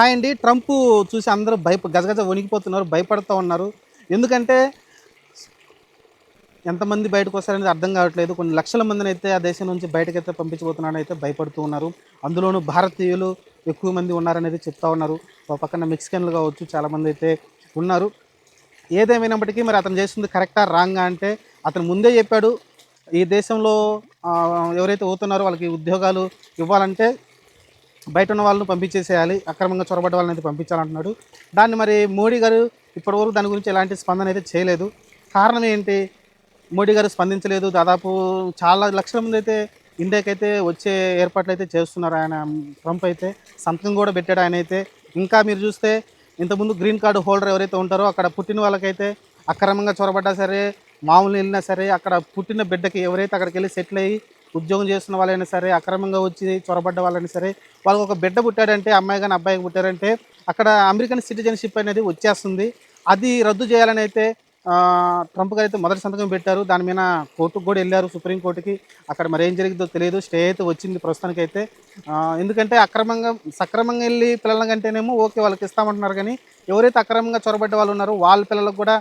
Hi అండి. Trump చూసి అందరూ భయప గజగజ వణికిపోతున్నారు భయపడుతూ ఉన్నారు. ఎందుకంటే ఎంతమంది బయటకు వస్తారనేది అర్థం కావట్లేదు. కొన్ని లక్షల మందిని అయితే ఆ దేశం నుంచి బయటకైతే పంపించబోతున్నారని అయితే భయపడుతూ ఉన్నారు. అందులోనూ భారతీయులు ఎక్కువ మంది ఉన్నారనేది చెప్తా ఉన్నారు. ఒక పక్కన మెక్సికన్లు కావచ్చు చాలామంది అయితే ఉన్నారు. ఏదేమైనప్పటికీ మరి అతను చేస్తుంది కరెక్టా రాంగా అంటే అతను ముందే చెప్పాడు ఈ దేశంలో ఎవరైతే పోతున్నారో వాళ్ళకి ఉద్యోగాలు ఇవ్వాలంటే బయట ఉన్న వాళ్ళని పంపించేసేయాలి అక్రమంగా చొరబడ్డ వాళ్ళని అయితే పంపించాలంటున్నాడు. దాన్ని మరి మోడీ గారు ఇప్పటివరకు దాని గురించి ఎలాంటి స్పందన అయితే చేయలేదు. కారణం ఏంటి? మోడీ గారు స్పందించలేదు. దాదాపు చాలా లక్షల మంది అయితే ఇండియాకైతే వచ్చే ఏర్పాట్లు అయితే చేస్తున్నారు ఆయన ట్రంప్ అయితే. సంతకం కూడా పెట్టాడు ఆయన అయితే. ఇంకా మీరు చూస్తే ఇంతకుముందు గ్రీన్ కార్డు హోల్డర్ ఎవరైతే ఉంటారో అక్కడ పుట్టిన వాళ్ళకైతే అక్రమంగా చొరబడ్డా సరే మామూలు వెళ్ళినా సరే అక్కడ పుట్టిన బిడ్డకి ఎవరైతే అక్కడికి వెళ్ళి సెటిల్ అయ్యి ఉద్యోగం చేస్తున్న వాళ్ళైనా సరే అక్రమంగా వచ్చి చొరబడ్డ వాళ్ళైనా సరే వాళ్ళకి ఒక బిడ్డ పుట్టాడంటే అమ్మాయి కానీ అబ్బాయి పుట్టారంటే అక్కడ అమెరికన్ సిటిజన్షిప్ అనేది వచ్చేస్తుంది. అది రద్దు చేయాలని అయితే ట్రంప్ గారు అయితే మొదటి సంతకం పెట్టారు. దాని మీద కోర్టుకు కూడా వెళ్ళారు సుప్రీంకోర్టుకి అక్కడ మరి ఏం జరిగిందో తెలియదు. స్టే అయితే వచ్చింది ప్రస్తుతానికి అయితే. ఎందుకంటే అక్రమంగా సక్రమంగా వెళ్ళి పిల్లల కంటేనేమో ఓకే వాళ్ళకి ఇస్తామంటున్నారు కానీ ఎవరైతే అక్రమంగా చొరబడ్డ వాళ్ళు ఉన్నారో వాళ్ళ పిల్లలకు కూడా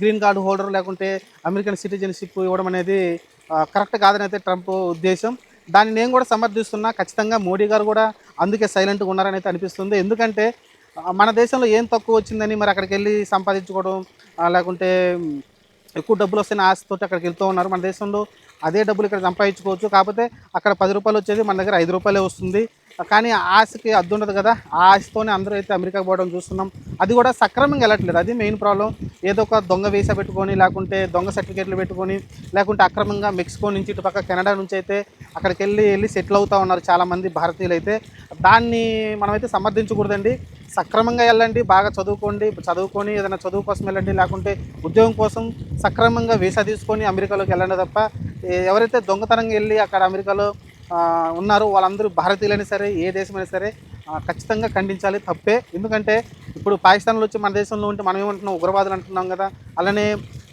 గ్రీన్ కార్డు హోల్డర్ లేకుంటే అమెరికన్ సిటిజన్షిప్ ఇవ్వడం అనేది కరెక్ట్ కాదని అయితే ట్రంప్ ఉద్దేశం. దాన్ని నేను కూడా సమర్థిస్తున్నా. ఖచ్చితంగా మోడీ గారు కూడా అందుకే సైలెంట్గా ఉన్నారని అయితే అనిపిస్తుంది. ఎందుకంటే మన దేశంలో ఏం తక్కువ వచ్చిందని మరి అక్కడికి వెళ్ళి సంపాదించుకోవడం లేకుంటే ఎక్కువ డబ్బులు వస్తాయని ఆశతోటి అక్కడికి వెళ్తూ ఉన్నారు. మన దేశంలో అదే డబ్బులు ఇక్కడ సంపాదించుకోవచ్చు. కాకపోతే అక్కడ పది రూపాయలు వచ్చేది మన దగ్గర ఐదు రూపాయలే వస్తుంది. కానీ ఆ ఆశకి అద్దు ఉండదు కదా. ఆ ఆశతోనే అందరూ అయితే అమెరికా పోవడం చూస్తున్నాం. అది కూడా సక్రమంగా వెళ్ళట్లేదు. అది మెయిన్ ప్రాబ్లం. ఏదో ఒక దొంగ వీసా పెట్టుకొని లేకుంటే దొంగ సర్టిఫికేట్లు పెట్టుకొని లేకుంటే అక్రమంగా మెక్సికో నుంచి ఇటు పక్క కెనడా నుంచి అయితే అక్కడికి వెళ్ళి వెళ్ళి సెటిల్ అవుతూ ఉన్నారు చాలామంది భారతీయులు అయితే. దాన్ని మనమైతే సమర్థించకూడదండి. సక్రమంగా వెళ్ళండి బాగా చదువుకోండి చదువుకొని ఏదైనా చదువు కోసం వెళ్ళండి లేకుంటే ఉద్యోగం కోసం సక్రమంగా వీసా తీసుకొని అమెరికాలోకి వెళ్ళండి తప్ప ఎవరైతే దొంగతనంగా వెళ్ళి అక్కడ అమెరికాలో ఉన్నారు ఉన్నారో వాళ్ళందరూ భారతీయులైనా సరే ఏ దేశమైనా సరే ఖచ్చితంగా ఖండించాలి తప్పే. ఎందుకంటే ఇప్పుడు పాకిస్తాన్లో వచ్చి మన దేశంలో ఉంటే మనం ఏమంటున్నాం? ఉగ్రవాదులు అంటున్నాం కదా. అలానే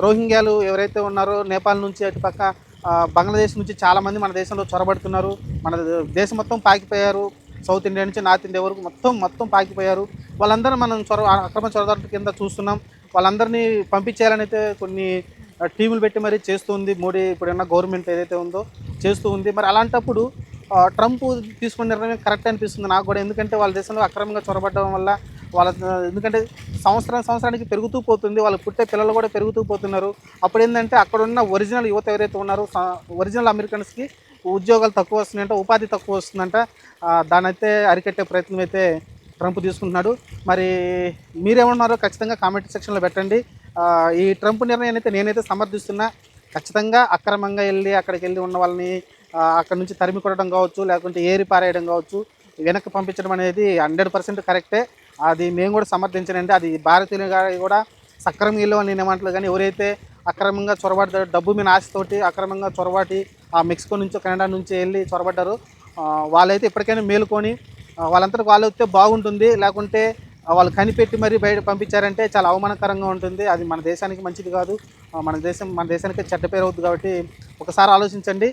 రోహింగ్యాలు ఎవరైతే ఉన్నారో నేపాల్ నుంచి అటు పక్క బంగ్లాదేశ్ నుంచి చాలామంది మన దేశంలో చొరబడుతున్నారు. మన దేశం మొత్తం పాకిపోయారు. సౌత్ ఇండియా నుంచి నార్త్ ఇండియా వరకు మొత్తం మొత్తం పాకిపోయారు. వాళ్ళందరూ మనం చొర అక్రమ చొరదారుల కింద చూస్తున్నాం. వాళ్ళందరినీ పంపించేయాలని అయితే కొన్ని టీములు పెట్టి మరీ చేస్తుంది మోడీ ఇప్పుడున్న గవర్నమెంట్ ఏదైతే ఉందో చేస్తూ ఉంది. మరి అలాంటప్పుడు ట్రంప్ తీసుకున్న నిర్ణయం కరెక్ట్ అనిపిస్తుంది నాకు కూడా. ఎందుకంటే వాళ్ళ దేశంలో అక్రమంగా చొరబడడం వల్ల వాళ్ళ ఎందుకంటే సంవత్సరం సంవత్సరానికి పెరుగుతూ పోతుంది వాళ్ళు పుట్టే పిల్లలు కూడా పెరుగుతూ పోతున్నారు. అప్పుడు ఏంటంటే అక్కడ ఉన్న ఒరిజినల్ యువత ఎవరైతే ఉన్నారో ఒరిజినల్ అమెరికన్స్కి ఉద్యోగాలు తక్కువ వస్తున్నాయంట ఉపాధి తక్కువ వస్తుందంట. దాని అయితే అరికట్టే ప్రయత్నం అయితే ట్రంప్ తీసుకుంటున్నాడు. మరి మీరేమన్నారో ఖచ్చితంగా కామెంట్ సెక్షన్లో పెట్టండి. ఈ ట్రంప్ నిర్ణయాన్ని అయితే నేనైతే సమర్థిస్తున్నా. ఖచ్చితంగా అక్రమంగా వెళ్ళి అక్కడికి వెళ్ళి ఉన్న వాళ్ళని అక్కడ నుంచి తరిమి కొట్టడం కావచ్చు లేకుంటే ఏరి పారేయడం కావచ్చు వెనక్కి పంపించడం అనేది హండ్రెడ్ పర్సెంట్ కరెక్టే. అది మేము కూడా సమర్థించనండి. అది భారతీయులు కూడా సక్రమంగా ఇల్లు నేను ఏమంటలేదు కానీ ఎవరైతే అక్రమంగా చొరబడ్డారు డబ్బు మీద ఆశతోటి అక్రమంగా చొరబాటి ఆ మెక్సికో నుంచి కెనడా నుంచి వెళ్ళి చొరబడ్డారు వాళ్ళైతే ఇప్పటికైనా మేలుకొని ఆ, వాళ్ళు వస్తే బాగుంటుంది. లేకుంటే వాళ్ళు కనిపెట్టి మరీ బయట పంపించారంటే చాలా అవమానకరంగా ఉంటుంది. అది మన దేశానికి మంచిది కాదు. మన దేశం మన దేశానికి చెడ్డ పేరు అవుతుంది కాబట్టి ఒకసారి ఆలోచించండి.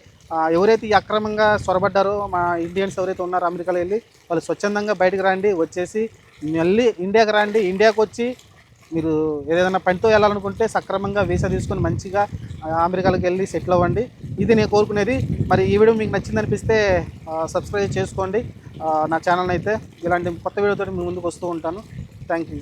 ఎవరైతే ఈ అక్రమంగా చొరబడ్డారో మా ఇండియన్స్ ఎవరైతే ఉన్నారో అమెరికాలో వెళ్ళి వాళ్ళు స్వచ్ఛందంగా బయటకు రండి వచ్చేసి మళ్ళీ ఇండియాకి రండి ఇండియాకి వచ్చి మీరు ఏదైనా పనితో వెళ్ళాలనుకుంటే సక్రమంగా వీసా తీసుకొని మంచిగా అమెరికాలకు అమెరికాలోకి వెళ్ళి సెటిల్ అవ్వండి. ఇది నేను కోరుకునేది. మరి ఈ వీడియో మీకు నచ్చిందనిపిస్తే సబ్స్క్రైబ్ చేసుకోండి. నా ఛానల్ అయితే ఇలాంటి కొత్త వీడియోతో మీ ముందుకు వస్తూ ఉంటాను. Thank you